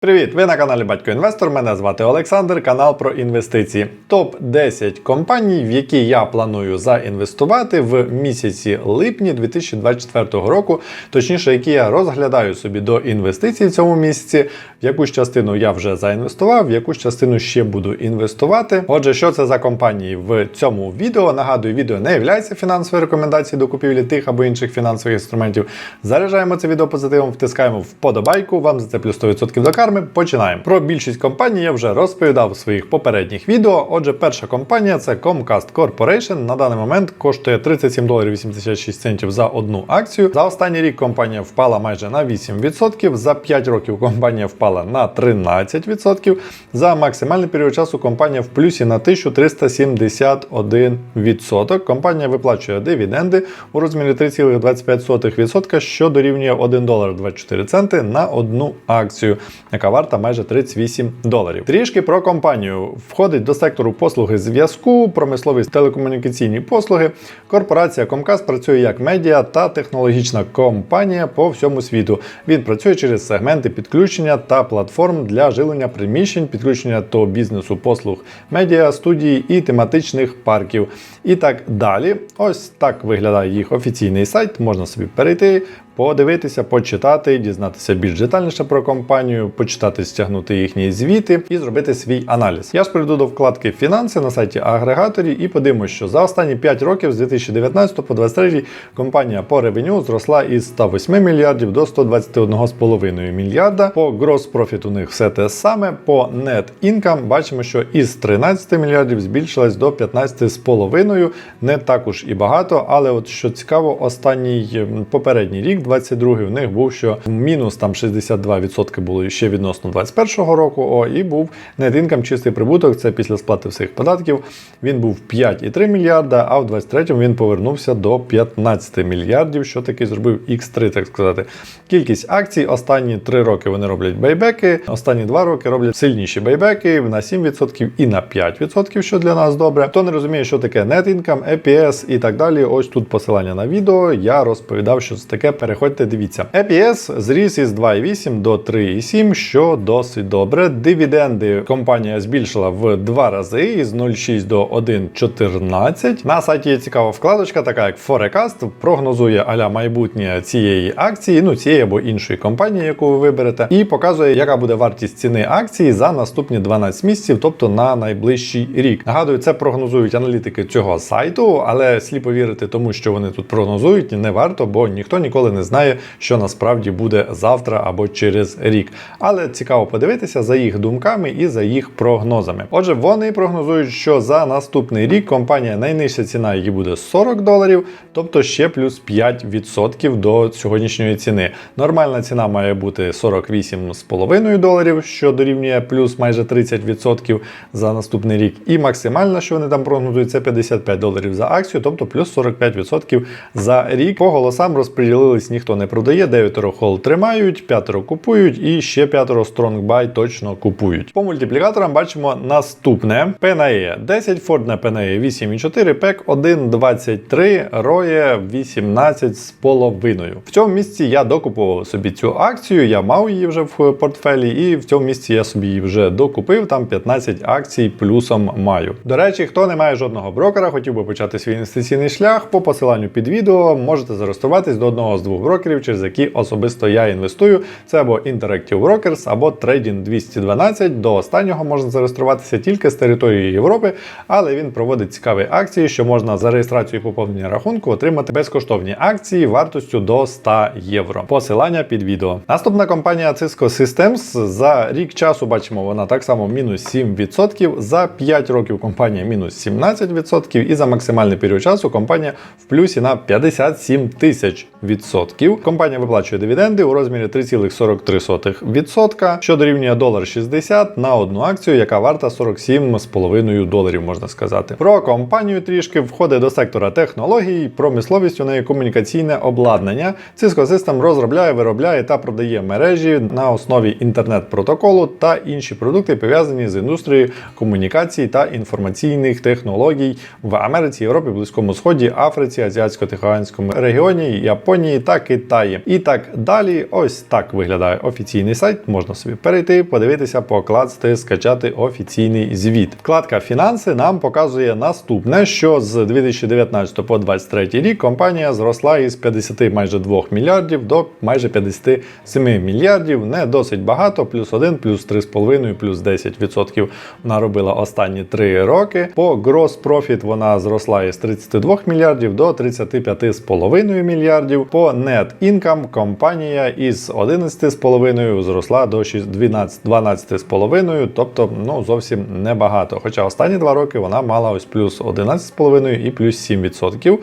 Привіт! Ви на каналі Батько Інвестор. Мене звати Олександр, канал про інвестиції. Топ 10 компаній, в які я планую заінвестувати в місяці липні 2024 року, точніше, які я розглядаю собі до інвестицій в цьому місяці. В якусь частину я вже заінвестував, в якусь частину ще буду інвестувати. Отже, що це за компанії в цьому відео? Нагадую, відео не є фінансовою рекомендацією до купівлі тих або інших фінансових інструментів. Заряджаємо це відео позитивом, втискаємо вподобайку. Вам за це плюс 100% до карми. Починаємо. Про більшість компаній я вже розповідав у своїх попередніх відео. Отже, перша компанія це Comcast Corporation. На даний момент коштує 37 доларів 86 центів за одну акцію. За останній рік компанія впала майже на 8%. За 5 років компанія впала на 13%. За максимальний період часу компанія в плюсі на 1371%. Компанія виплачує дивіденди у розмірі 3,25%, що дорівнює 1 долар 24 центи на одну акцію, яка варта майже 38 доларів. Трішки про компанію входить до сектору послуги зв'язку, промисловість телекомунікаційні послуги. Корпорація Comcast працює як медіа та технологічна компанія по всьому світу. Він працює через сегменти підключення та платформ для жилення приміщень, підключення до бізнесу послуг медіа, студії і тематичних парків. І так далі. Ось так виглядає їх офіційний сайт. Можна собі перейти, подивитися, почитати, дізнатися більш детальніше про компанію, почитати, стягнути їхні звіти і зробити свій аналіз. Я ж перейду до вкладки фінанси на сайті агрегаторі і подивимося, що за останні 5 років з 2019 по 2023 компанія по ревеню зросла із 108 мільярдів до 121,5 мільярда. По gross profit у них все те саме. По net income бачимо, що із 13 мільярдів збільшилась до 15,5. Не також і багато, але от що цікаво, останній попередній рік, 22-й, у них був що мінус там 62% було ще відносно 21-го року. О, і був net income, чистий прибуток. Це після сплати всіх податків. Він був 5,3 мільярда, а в 23-му він повернувся до 15 мільярдів, що таки зробив X3, так сказати. Кількість акцій останні 3 роки вони роблять байбеки, останні 2 роки роблять сильніші байбеки на 7% і на 5%, що для нас добре. Хто не розуміє, що таке net income, EPS і так далі. Ось тут посилання на відео. Я розповідав, що це таке. Переходьте, дивіться. EPS зріс із 2,8 до 3,7, що досить добре. Дивіденди компанія збільшила в 2 рази із 0,6 до 1,14. На сайті є цікава вкладочка, така як Forecast, прогнозує аля майбутнє цієї акції, ну цієї або іншої компанії, яку ви виберете, і показує, яка буде вартість ціни акції за наступні 12 місяців, тобто на найближчий рік. Нагадую, це прогнозують аналітики цього сайту, але сліпо вірити тому, що вони тут прогнозують, не варто, бо ніхто ніколи не знає, що насправді буде завтра або через рік. Але цікаво подивитися за їх думками і за їх прогнозами. Отже, вони прогнозують, що за наступний рік компанія найнижча ціна її буде 40 доларів, тобто ще плюс 5% до сьогоднішньої ціни. Нормальна ціна має бути 48,5 доларів, що дорівнює плюс майже 30% за наступний рік. І максимальна, що вони там прогнозують, це 55 доларів за акцію, тобто плюс 45% за рік. По голосам розподілились, ніхто не продає, 9 хол тримають, 5 купують і ще 5 Strong Buy точно купують. По мультиплікаторам бачимо наступне: PNE 10, Ford на PNE 8,4, PEC 1,23, ROE 18,5. В цьому місці я докуповував собі цю акцію, я мав її вже в портфелі, і в цьому місці я собі її вже докупив. Там 15 акцій плюсом маю. До речі, хто не має жодного брокера, хотів би почати свій інвестиційний шлях, по посиланню під відео можете зареєструватись до одного з двох брокерів, через які особисто я інвестую. Це або Interactive Brokers, або Trading 212. До останнього можна зареєструватися тільки з території Європи, але він проводить цікаві акції, що можна за реєстрацію і поповнення рахунку отримати безкоштовні акції вартістю до 100 євро. Посилання під відео. Наступна компанія Cisco Systems за рік часу бачимо, вона так само мінус 7%. За 5 років компанія мінус 17%. І за максимальний період часу компанія в плюсі на 57 тисяч відсотків. Компанія виплачує дивіденди у розмірі 3,43%, що дорівнює долар 60 на одну акцію, яка варта 47,5 доларів, можна сказати. Про компанію трішки входить до сектора технологій, промисловість у неї комунікаційне обладнання. Cisco System розробляє, виробляє та продає мережі на основі інтернет-протоколу та інші продукти, пов'язані з індустрією комунікацій та інформаційних технологій в Америці, Європі, Близькому Сході, Африці, Азіатсько-Тихоокеанському регіоні, Японії та та Китаї. І так далі. Ось так виглядає офіційний сайт. Можна собі перейти, подивитися, покласти, скачати офіційний звіт. Вкладка фінанси нам показує наступне, що з 2019 по 2023 рік компанія зросла із 50 майже 2 мільярдів до майже 57 мільярдів. Не досить багато, плюс 1, плюс 3,5, плюс 10% вона робила останні 3 роки. По gross profit вона зросла із 32 мільярдів до 35,5 мільярдів. По net income компанія із 11,5 зросла до 12 12,5, тобто ну зовсім небагато. Хоча останні два роки вона мала ось плюс 11,5 і плюс 7%.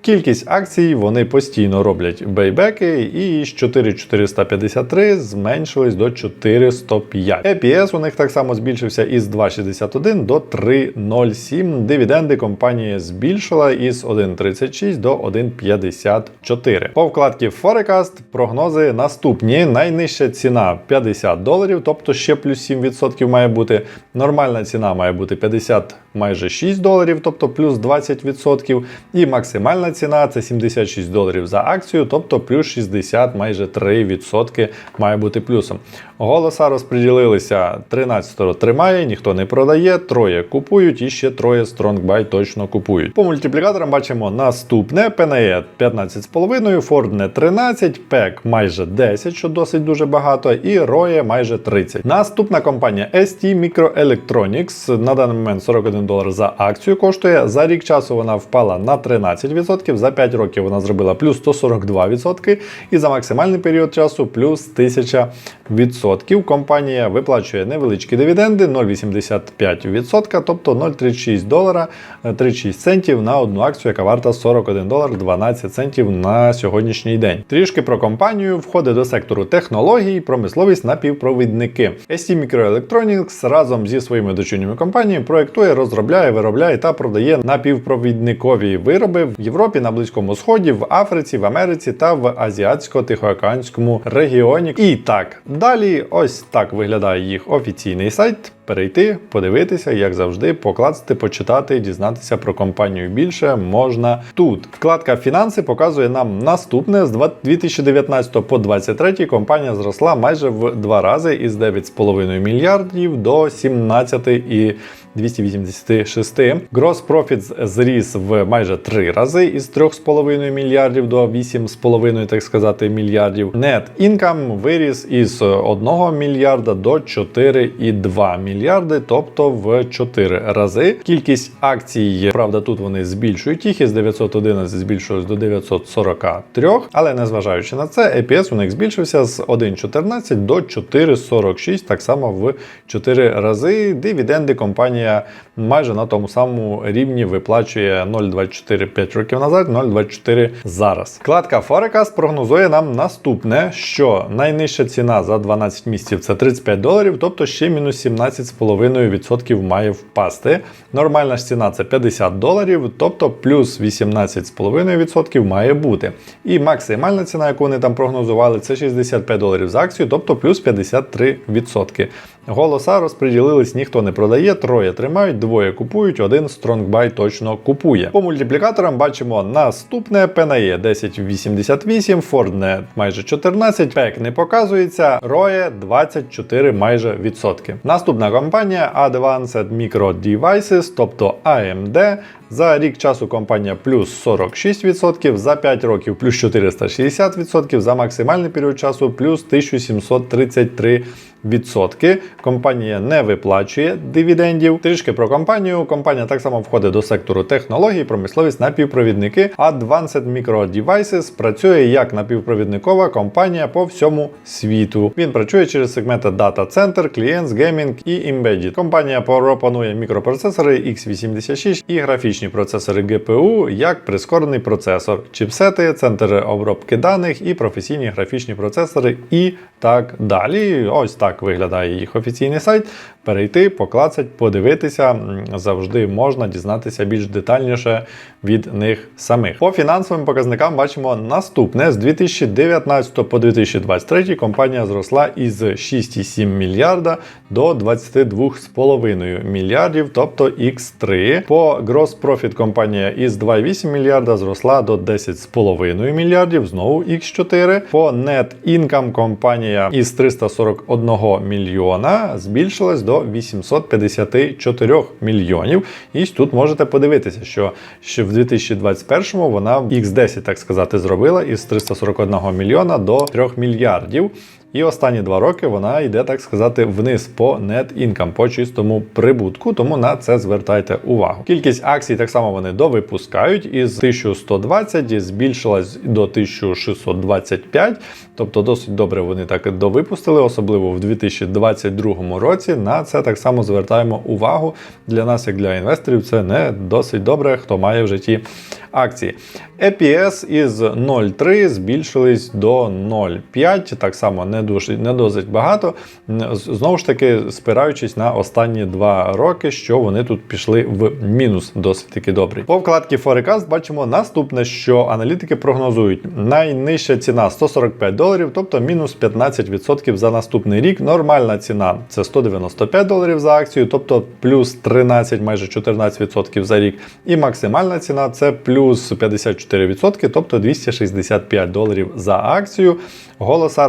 Кількість акцій вони постійно роблять бейбеки, і з 4,453 зменшились до 4,105. EPS у них так само збільшився із 2,61 до 3,07. Дивіденди компанія збільшила із 1,36 до 1,54. По вкладці Forecast прогнози наступні. Найнижча ціна 50 доларів, тобто ще плюс 7% має бути. Нормальна ціна має бути 50 майже 6 доларів, тобто плюс 20%. І максимальна ціна це 76 доларів за акцію, тобто плюс 60, майже 3% має бути плюсом. Голоса розподілилися 13 тримає, ніхто не продає, троє купують і ще троє StrongBuy точно купують. По мультиплікаторам бачимо наступне: PNE 15,5, Ford 13, PEC майже 10, що досить дуже багато, і ROE майже 30. Наступна компанія ST Microelectronics на даний момент 41 долар за акцію коштує. За рік часу вона впала на 13%, за 5 років вона зробила плюс 142%, і за максимальний період часу плюс 1000%. Компанія виплачує невеличкі дивіденди 0,85%, тобто 0,36 долара 36 центів на одну акцію, яка варта 41 долар 12 центів на сьогоднішній день. Трішки про компанію входить до сектору технологій, промисловість напівпровідники. ST Microelectronics разом зі своїми дочірніми компаніями проєктує, розробляє, виробляє та продає напівпровідникові вироби в Європі, на Близькому Сході, в Африці, в Америці та в Азіатсько-Тихоокеанському регіоні. І так далі, ось так виглядає їх офіційний сайт. Перейти, подивитися, як завжди, покласти, почитати, дізнатися про компанію більше можна тут. Вкладка фінанси показує нам наступне: з 2019 по 2023 компанія зросла майже в два рази із 9,5 мільярдів до 17 і 286. Gross profit зріс в майже три рази із 3,5 мільярдів до 8,5, так сказати, мільярдів. Net income виріс із 1 мільярда до 4,2 мільярди, тобто в 4 рази. Кількість акцій, правда, тут вони збільшують їх із 911 збільшилось до 943, але незважаючи на це, EPS у них збільшився з 1,14 до 4,46, так само в 4 рази. Дивіденди компанія майже на тому самому рівні виплачує 0,24 5 років назад, 0,24 зараз. Вкладка Forecast прогнозує нам наступне, що найнижча ціна за 12 місяців це 35 доларів, тобто ще мінус 17,5% має впасти. Нормальна ж ціна це 50 доларів, тобто плюс 18,5% має бути. І максимальна ціна, яку вони там прогнозували, це 65 доларів за акцію, тобто плюс 53%. Голоса розподілились, ніхто не продає, троє тримають, двоє купують, один StrongBuy точно купує. По мультиплікаторам бачимо наступне PNE 1088, Фордне майже 14, PEC не показується, ROE 24 майже відсотки. Наступна компанія Advanced Micro Devices, тобто AMD. За рік часу компанія плюс 46%, за 5 років плюс 460%, за максимальний період часу плюс 1733%. Відсотки компанія не виплачує дивідендів. Трішки про компанію. Компанія так само входить до сектору технологій, промисловість напівпровідники. Advanced Micro Devices працює як напівпровідникова компанія по всьому світу. Він працює через сегменти Data Center, Clients, Gaming і Embedded. Компанія пропонує мікропроцесори x86 і графічні процесори GPU як прискорений процесор, чіпсети, центри обробки даних і професійні графічні процесори і так далі. Ось так виглядає їх офіційний сайт. Перейти, поклацать, подивитися. Завжди можна дізнатися більш детальніше від них самих. По фінансовим показникам бачимо наступне: з 2019 по 2023 компанія зросла із 6,7 мільярда до 22,5 мільярдів, тобто X3. По gross профіт компанія із 2,8 мільярда зросла до 10,5 мільярдів, знову X4. По net income компанія із 341 мільйона збільшилась до 854 мільйонів. І тут можете подивитися, що ще в 2021 вона X10, так сказати, зробила із 341 мільйона до 3 мільярдів. І останні два роки вона йде, так сказати, вниз по net income, по чистому прибутку, тому на це звертайте увагу. Кількість акцій так само вони довипускають із 1120 збільшилась до 1625, тобто досить добре вони так довипустили, особливо в 2022 році. На це так само звертаємо увагу. Для нас, як для інвесторів, це не досить добре, хто має в житті акції. EPS із 0,3 збільшились до 0,5, так само не дуже не досить багато. Знову ж таки, спираючись на останні два роки, що вони тут пішли в мінус досить таки добрий. По вкладці Forecast бачимо наступне, що аналітики прогнозують найнижча ціна 145 доларів, тобто мінус 15% за наступний рік. Нормальна ціна це 195 доларів за акцію, тобто плюс 13, майже 14% за рік. І максимальна ціна це плюс 54%, тобто 265 доларів за акцію. Голоса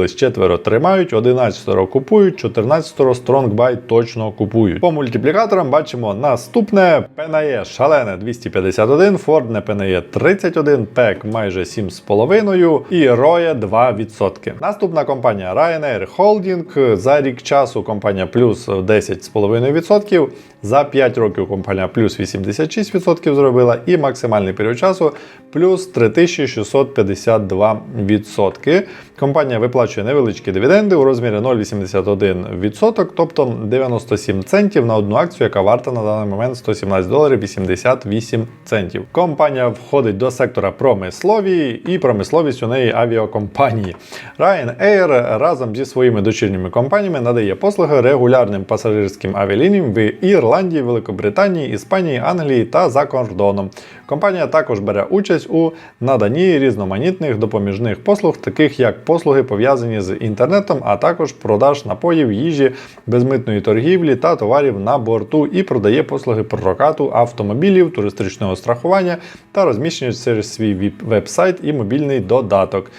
розподілились, четверо тримають, 11 купують, 14 Strong Buy точно купують. По мультиплікаторам бачимо наступне PNE шалене 251, Ford не PNE 31, PEC майже 7,5 і ROE 2%. Наступна компанія Ryanair Holding. За рік часу компанія плюс 10,5%. За 5 років компанія плюс 86% зробила, і максимальний період часу плюс 3652%. Компанія виплачує невеличкі дивіденди у розмірі 0,81%, тобто 97 центів на одну акцію, яка варта на даний момент 117 доларів 88 центів. Компанія входить до сектора промислові і промисловість у неї авіакомпанії. Ryanair разом зі своїми дочірніми компаніями надає послуги регулярним пасажирським авіалініям в Ірландії, Великобританії, Іспанії, Англії та за кордоном. Компанія також бере участь у наданні різноманітних допоміжних послуг, таких як послуги пов'язані з інтернетом, а також продаж напоїв, їжі, безмитної торгівлі та товарів на борту і продає послуги прокату автомобілів, туристичного страхування та розміщення через свій веб-сайт і мобільний додаток.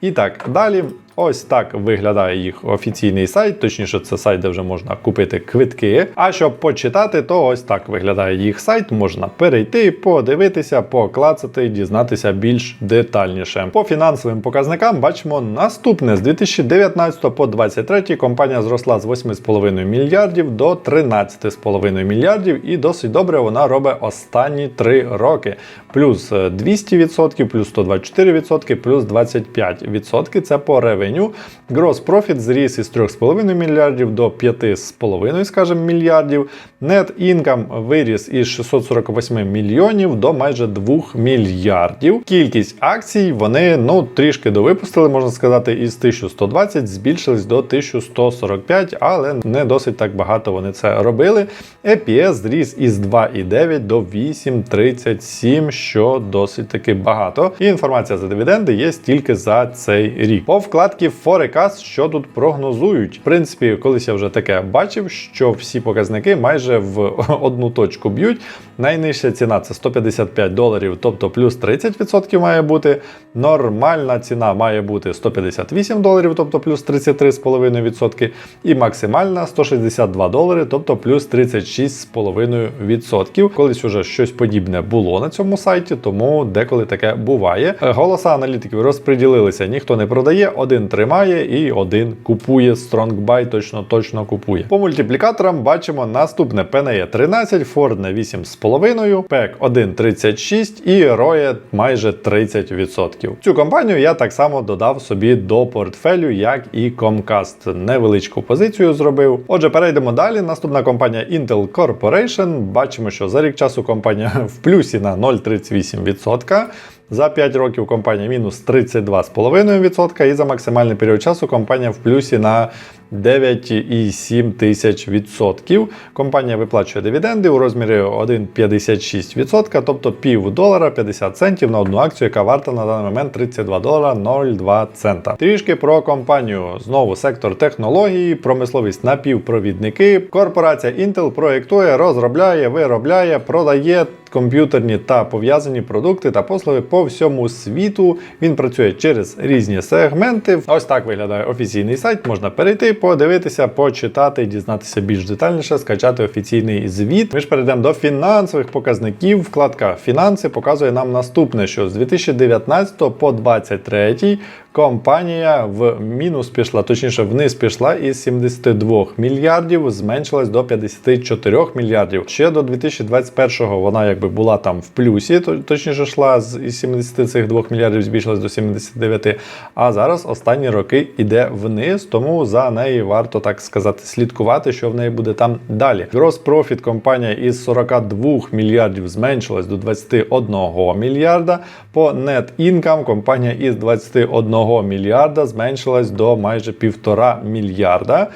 І так далі. Ось так виглядає їх офіційний сайт, точніше, це сайт, де вже можна купити квитки. А щоб почитати, то ось так виглядає їх сайт. Можна перейти, подивитися, поклацати, дізнатися більш детальніше. По фінансовим показникам бачимо наступне: з 2019 по 2023 компанія зросла з 8,5 мільярдів до 13,5 мільярдів, і досить добре вона робить останні 3 роки. Плюс 200%, плюс 124%, плюс 25%. Це по ревеню ревеню. Gross Profit зріс із 3,5 мільярдів до 5,5 скажімо, мільярдів. Net Income виріс із 648 мільйонів до майже 2 мільярдів. Кількість акцій вони ну трішки довипустили, можна сказати, із 1120 збільшились до 1145, але не досить так багато вони це робили. EPS зріс із 2,9 до 8,37, що досить таки багато. І інформація за дивіденди є тільки за цей рік. По вкладці Forecast, що тут прогнозують. В принципі, колись я вже таке бачив, що всі показники майже в одну точку б'ють. Найнижча ціна це 155 доларів, тобто плюс 30% має бути. Нормальна ціна має бути 158 доларів, тобто плюс 33,5%. І максимальна 162 долари, тобто плюс 36,5%. Колись уже щось подібне було на цьому сайті, тому деколи таке буває. Голоса аналітиків розподілилися, ніхто не продає, один тримає і один купує. Buy точно точно купує. По мультиплікаторам бачимо наступне PNE 13, Ford на 8,5, PEC 1,36 і ROE майже 30%. Цю компанію я так само додав собі до портфелю, як і Comcast. Невеличку позицію зробив. Отже, перейдемо далі. Наступна компанія Intel Corporation. Бачимо, що за рік часу компанія в плюсі на 0,38%. За 5 років компанія мінус 32,5% і за максимальний період часу компанія в плюсі на 9,7 тисяч відсотків. Компанія виплачує дивіденди у розмірі 1,56%, тобто пів долара 50 центів на одну акцію, яка варта на даний момент 32 долара 0,2 цента. Трішки про компанію. Знову сектор технології, промисловість напівпровідники. Корпорація Intel проєктує, розробляє, виробляє, продає комп'ютерні та пов'язані продукти та послуги по всьому світу. Він працює через різні сегменти. Ось так виглядає офіційний сайт. Можна перейти, подивитися, почитати, дізнатися більш детальніше, скачати офіційний звіт. Ми ж перейдемо до фінансових показників. Вкладка фінанси показує нам наступне: що з 2019 по 2023 компанія в мінус пішла, точніше, вниз пішла із 72 мільярдів, зменшилась до 54 мільярдів. Ще до 2021-го вона якби була там в плюсі, точніше йшла з із 70 цих 2 мільярдів, збільшилась до 79. А зараз останні роки йде вниз, тому за неї варто так сказати слідкувати, що в неї буде там далі. Gross Profit компанія із 42 мільярдів зменшилась до 21 мільярда. По Net Income компанія із 21 мільярда зменшилась до майже півтора мільярда.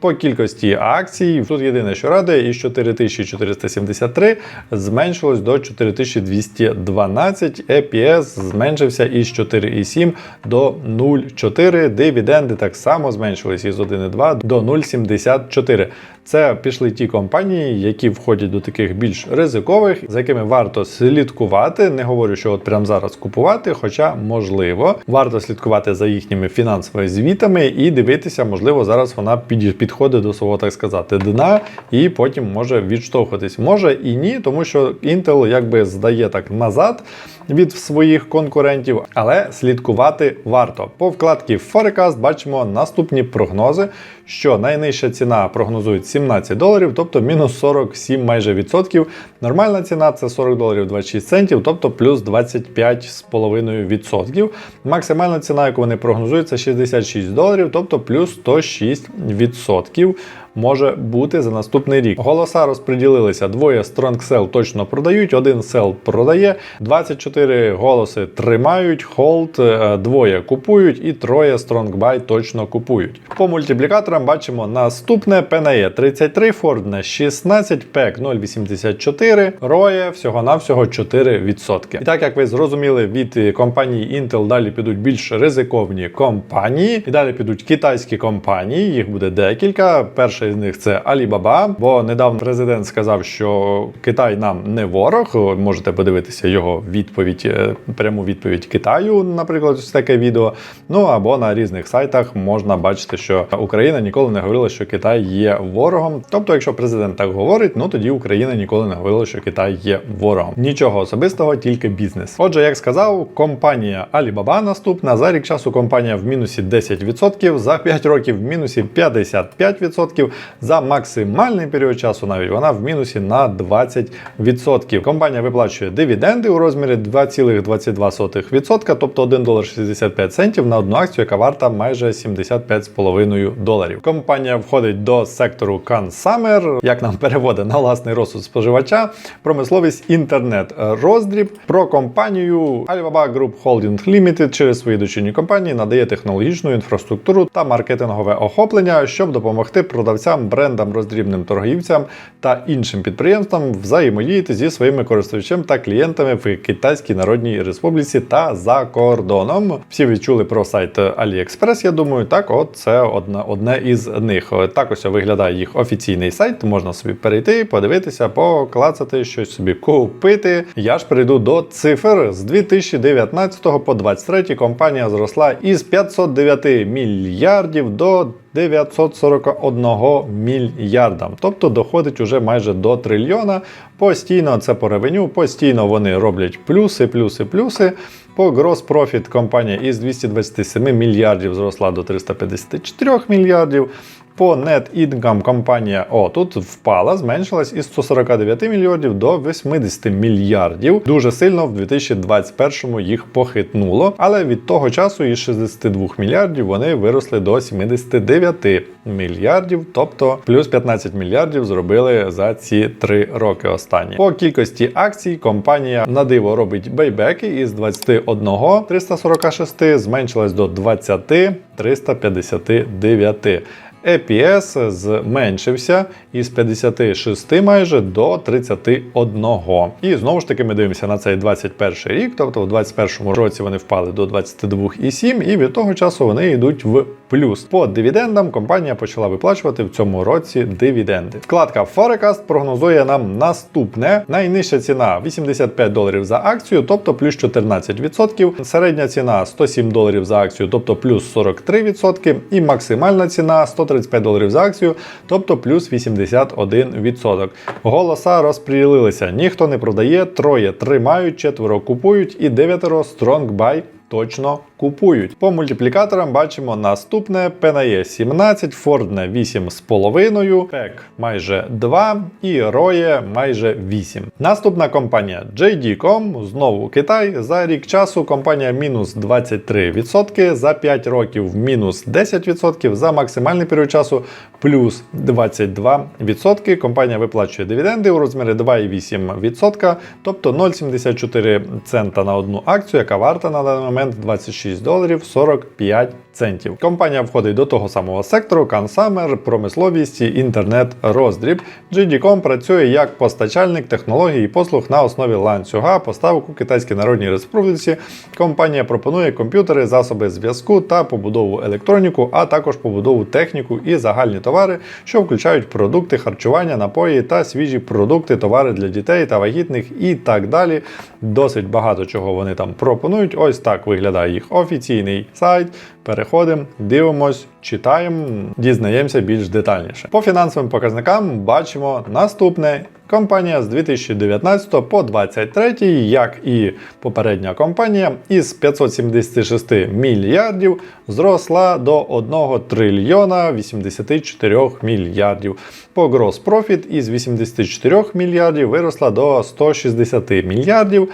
По кількості акцій тут єдине, що радує, із 4473 зменшилось до 4212. EPS зменшився із 4,7 до 0,4. Дивіденди так само зменшились із 1,2 до 0,74. Це пішли ті компанії, які входять до таких більш ризикових, за якими варто слідкувати. Не говорю, що от прямо зараз купувати, хоча можливо, варто слідкувати за їхніми фінансовими звітами і дивитися, можливо, зараз вона підходить до свого, так сказати, дна, і потім може відштовхуватись. Може і ні, тому що Intel якби здає так назад від своїх конкурентів, але слідкувати варто. По вкладці Forecast бачимо наступні прогнози, що найнижча ціна прогнозують 17 доларів, тобто мінус 47 майже відсотків. Нормальна ціна це 40 доларів 26 центів, тобто плюс 25,5 відсотків. Максимальна ціна, яку вони прогнозують, це 66 доларів, тобто плюс 106 відсотків може бути за наступний рік. Голоса розподілилися. Двоє Sell точно продають, один Sell продає, 24 голоси тримають, Hold е, двоє купують і троє Buy точно купують. По мультиплікаторам бачимо наступне PNE 33, Ford 16, PEC 0,84, ROE всього-навсього 4%. І так як ви зрозуміли, від компанії Intel далі підуть більш ризиковні компанії, і далі підуть китайські компанії, їх буде декілька. Перша із них це Alibaba, бо недавно президент сказав, що Китай нам не ворог. Можете подивитися його відповідь, е, пряму відповідь Китаю, наприклад, ось таке відео. Ну або на різних сайтах можна бачити, що Україна ніколи не говорила, що Китай є ворогом. Тобто, якщо президент так говорить, ну тоді Україна ніколи не говорила, що Китай є ворогом. Нічого особистого, тільки бізнес. Отже, як сказав, компанія Alibaba наступна за рік часу компанія в мінусі 10%, за 5 років в мінусі 55%, за максимальний період часу навіть вона в мінусі на 20%. Компанія виплачує дивіденди у розмірі 2,22%, тобто 1 долар 65 центів на одну акцію, яка варта майже 75,5 доларів. Компанія входить до сектору Consumer, як нам переводить на власний розсуд споживача, промисловість інтернет роздріб. Про компанію Alibaba Group Holding Limited через свої дочірні компанії надає технологічну інфраструктуру та маркетингове охоплення, щоб допомогти продавцям, брендам, роздрібним торгівцям та іншим підприємствам взаємодіяти зі своїми користувачами та клієнтами в Китайській Народній Республіці та за кордоном. Всі відчули про сайт AliExpress, я думаю, так, от це одне, одне із них. Так ось виглядає їх офіційний сайт. Можна собі перейти, подивитися, поклацати, щось собі купити. Я ж перейду до цифр. З 2019 по 2023 компанія зросла із 509 мільярдів до 941 мільярдам. Тобто доходить уже майже до трильйона. Постійно це по ревеню, постійно вони роблять плюси, плюси, плюси. По Gross Profit компанія із 227 мільярдів зросла до 354 мільярдів. По Net Income компанія о, тут впала, зменшилась із 149 мільярдів до 80 мільярдів. Дуже сильно в 2021 їх похитнуло, але від того часу із 62 мільярдів вони виросли до 79 мільярдів, тобто плюс 15 мільярдів зробили за ці три роки останні. По кількості акцій компанія на диво робить бейбеки із 21 346 зменшилась до 20 359. EPS зменшився із 56 майже до 31. І знову ж таки ми дивимося на цей 21 рік, тобто в 21 році вони впали до 22,7, і від того часу вони йдуть в плюс. По дивідендам компанія почала виплачувати в цьому році дивіденди. Вкладка Forecast прогнозує нам наступне: найнижча ціна 85 доларів за акцію, тобто плюс 14%. Середня ціна 107 доларів за акцію, тобто плюс 43%. І максимальна ціна 135 доларів за акцію, тобто плюс 81%. Голоса розподілилися. Ніхто не продає, троє тримають, четверо купують і дев'ятеро buy точно купують. По мультиплікаторам бачимо наступне: PNE 17, Ford 8,5, PEC майже 2 і Roye майже 8. Наступна компанія JD.com, знову Китай. За рік часу компанія мінус 23%, за 5 років мінус 10%, за максимальний період часу плюс 22%. Компанія виплачує дивіденди у розмірі 2,8%, тобто 0,74 цента на одну акцію, яка варта на даний момент 26 доларів 45 центів. Компанія входить до того самого сектору Consumer, промисловість і інтернет-роздріб. JD.com працює як постачальник технологій і послуг на основі ланцюга поставок у Китайській Народній Республіці. Компанія пропонує комп'ютери, засоби зв'язку та побудову електроніку, а також побудову техніку і загальні товари, що включають продукти харчування, напої та свіжі продукти, товари для дітей та вагітних і так далі. Досить багато чого вони там пропонують. Ось так виглядає їх офіційний сайт. Переходимо, дивимось, читаємо, дізнаємося більш детальніше. По фінансовим показникам бачимо наступне. Компанія з 2019 по 2023, як і попередня компанія, із 576 мільярдів зросла до 1 трильйона 84 мільярдів. По gross profit із 84 мільярдів виросла до 160 мільярдів.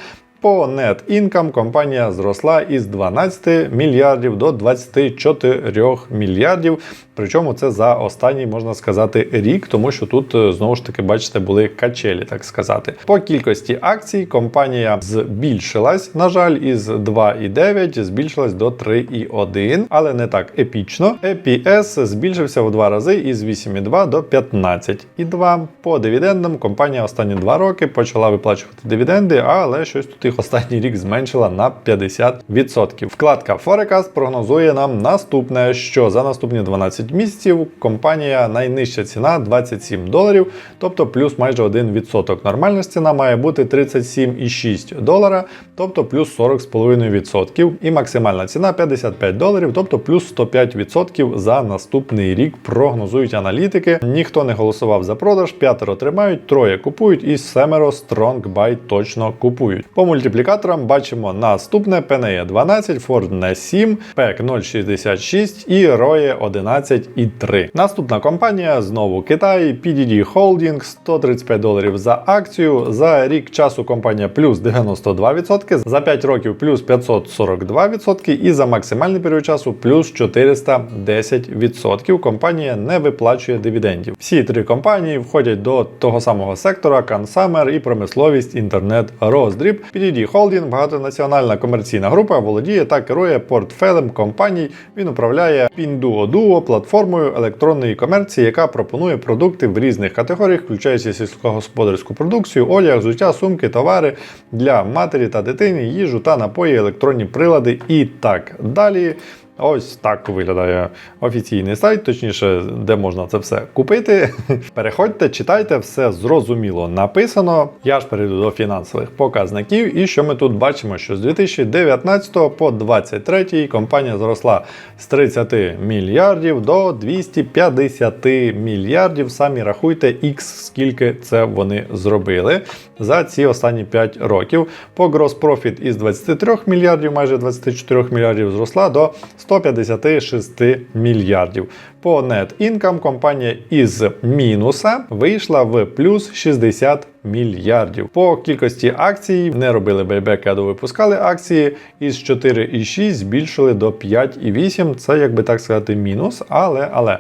По net income компанія зросла із 12 мільярдів до 24 мільярдів. Причому це за останній можна сказати рік, тому що тут е, знову ж таки, бачите, були качелі, так сказати. По кількості акцій компанія збільшилась, на жаль, із 2,9 збільшилась до 3,1, але не так епічно. EPS збільшився в два рази із 8,2 до 15,2. По дивідендам компанія останні два роки почала виплачувати дивіденди, але щось тут їх останній рік зменшила на 50%. Вкладка Forecast прогнозує нам наступне, що за наступні 12 місяців компанія найнижча ціна 27 доларів, тобто плюс майже 1%. Нормальна ціна має бути 37,6 долара, тобто плюс 40,5%. І максимальна ціна 55 доларів, тобто плюс 105% за наступний рік. Прогнозують аналітики. Ніхто не голосував за продаж, п'ятеро тримають, троє купують і семеро Strong Buy точно купують. По мультиплікаторам бачимо наступне PNE 12, Ford 7, PEC 0,66 і ROE 11,3. Наступна компанія знову Китай, PDD Holding 135 доларів за акцію. За рік часу компанія плюс 92%, за 5 років плюс 542% і за максимальний період часу плюс 410%. Компанія не виплачує дивідендів. Всі три компанії входять до того самого сектора Consumer і промисловість інтернет-роздріб. PDD Holding – багатонаціональна комерційна група, володіє та керує портфелем компаній. Він управляє Pinduoduo платформою електронної комерції, яка пропонує продукти в різних категоріях, включаючи сільськогосподарську продукцію, одяг, взуття, сумки, товари для матері та дитини, їжу та напої, електронні прилади і так далі. Ось так виглядає офіційний сайт, точніше, де можна це все купити. Переходьте, читайте, все зрозуміло написано. Я ж перейду до фінансових показників. І що ми тут бачимо? Що з 2019 по 2023 компанія зросла з 30 мільярдів до 250 мільярдів. Самі рахуйте, X, скільки це вони зробили за ці останні 5 років. По gross profit із 23 мільярдів, майже 24 мільярдів зросла до 156 мільярдів. По net income компанія із мінуса вийшла в плюс 60 мільярдів. По кількості акцій не робили бейбеки, а довипускали акції із 4,6 збільшили до 5,8. Це, як би так сказати, мінус, але але.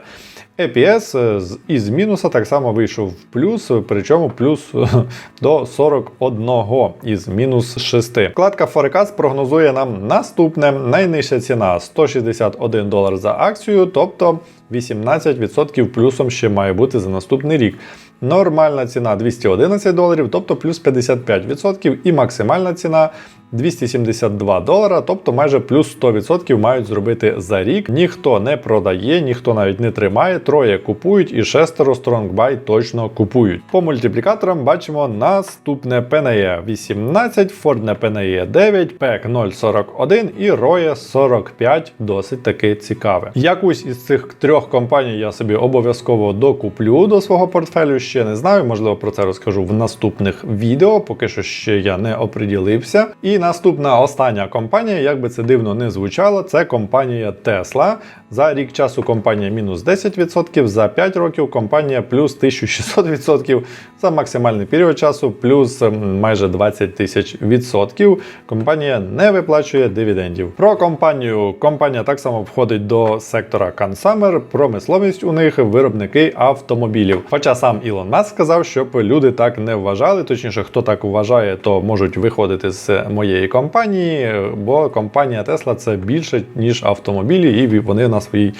EPS е, із мінуса так само вийшов в плюс, причому плюс е, до 41 із мінус 6. Вкладка Forecast прогнозує нам наступне. Найнижча ціна 161 долар за акцію, тобто 18% плюсом ще має бути за наступний рік. Нормальна ціна 211 доларів, тобто плюс 55%, і максимальна ціна 272 долара, тобто майже плюс 100% мають зробити за рік. Ніхто не продає, ніхто навіть не тримає, троє купують і шестеро StrongBuy точно купують. По мультиплікаторам бачимо наступне PNE 18, Ford PNE 9, PEC 041 і ROE 45, досить таки цікаве. Якусь із цих трьох компаній я собі обов'язково докуплю до свого портфелю, ще не знаю, можливо про це розкажу в наступних відео, поки що ще я не оприділився. І наступна остання компанія, як би це дивно не звучало, це компанія Tesla. За рік часу компанія мінус 10%, за 5 років компанія плюс 1600%, за максимальний період часу плюс ем, майже 20 тисяч відсотків. Компанія не виплачує дивідендів. Про компанію компанія так само входить до сектора Consumer, промисловість у них виробники автомобілів. Хоча сам Ілон Маск сказав, щоб люди так не вважали, точніше, хто так вважає, то можуть виходити з моєї компанії, бо компанія Tesla це більше ніж автомобілі, і вони на своїй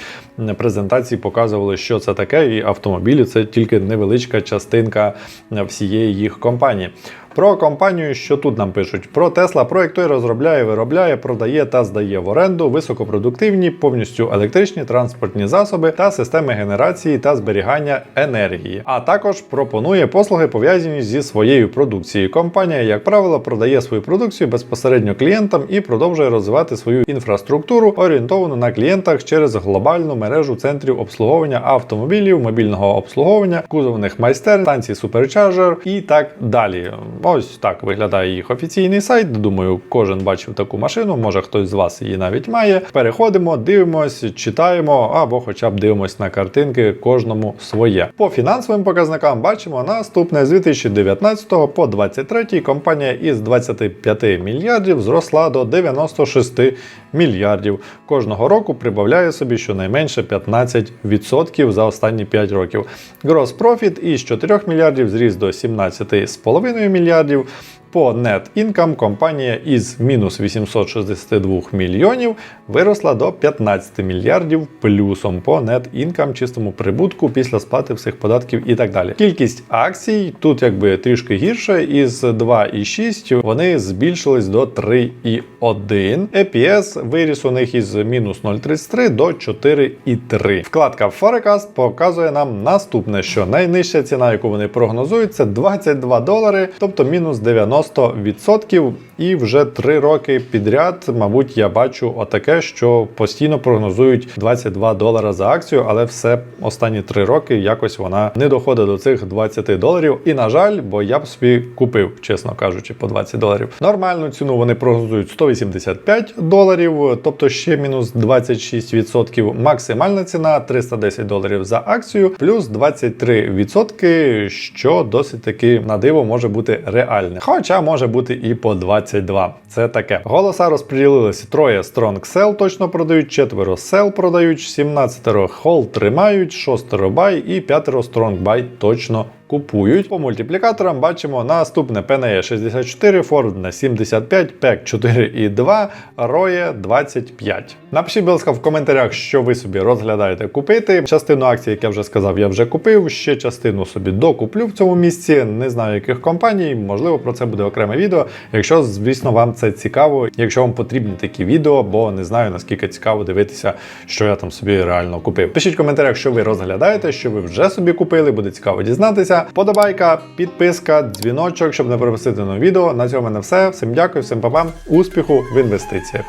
презентації показували, що це таке, і автомобілі це тільки невеличка частинка всієї їх компанії. Про компанію, що тут нам пишуть, про Tesla проєктує, розробляє, виробляє, продає та здає в оренду високопродуктивні, повністю електричні транспортні засоби та системи генерації та зберігання енергії. А також пропонує послуги пов'язані зі своєю продукцією. Компанія, як правило, продає свою продукцію безпосередньо клієнтам і продовжує розвивати свою інфраструктуру, орієнтовану на клієнтах через глобальну мережу центрів обслуговування автомобілів, мобільного обслуговування, кузовних майстерень, станцій суперчарджер і так далі. Ось так виглядає їх офіційний сайт. Думаю, кожен бачив таку машину. Може хтось з вас її навіть має. Переходимо, дивимось, читаємо або хоча б дивимось на картинки, кожному своє. По фінансовим показникам бачимо наступне з 2019 по 2023 компанія із 25 мільярдів зросла до 96 мільярдів. Кожного року прибавляє собі щонайменше 15% за останні 5 років. Gross профіт із 4 мільярдів зріс до 17,5 мільярдів. По net income компанія із мінус 862 мільйонів виросла до 15 мільярдів плюсом по net income, чистому прибутку після сплати всіх податків і так далі. Кількість акцій тут якби трішки гірше, із 2,6 вони збільшились до 3,1. EPS виріс у них із мінус 0,33 до 4,3. Вкладка Forecast показує нам наступне, що найнижча ціна, яку вони прогнозують, це 22 долари, тобто мінус 90%. І вже 3 роки підряд, мабуть, я бачу отаке, що постійно прогнозують 22 долара за акцію, але все останні 3 роки якось вона не доходить до цих 20 доларів. І на жаль, бо я б собі купив, чесно кажучи, по 20 доларів. Нормальну ціну вони прогнозують 185 доларів, тобто ще мінус 26%. Максимальна ціна 310 доларів за акцію, плюс 23%, що досить таки на диво може бути реальне. Хоча може бути і по 22. Це таке. Голоса розподілилися. Троє Strong Sell точно продають, четверо Sell продають, 17 Hold тримають, шостеро Buy і п'ятеро Strong Buy точно купують. По мультиплікаторам бачимо наступне PNE 64, Ford на 75, PEC 4,2, ROE 25. Напишіть, будь ласка, в коментарях, що ви собі розглядаєте купити. Частину акцій, як я вже сказав, я вже купив. Ще частину собі докуплю в цьому місці. Не знаю, яких компаній. Можливо, про це буде окреме відео. Якщо, звісно, вам це цікаво, якщо вам потрібні такі відео, бо не знаю наскільки цікаво дивитися, що я там собі реально купив. Пишіть в коментарях, що ви розглядаєте, що ви вже собі купили. Буде цікаво дізнатися. Подобайка, підписка, дзвіночок, щоб не пропустити нове відео. На цьому в мене все. Всім дякую, всім па-па. успіху в інвестиціях.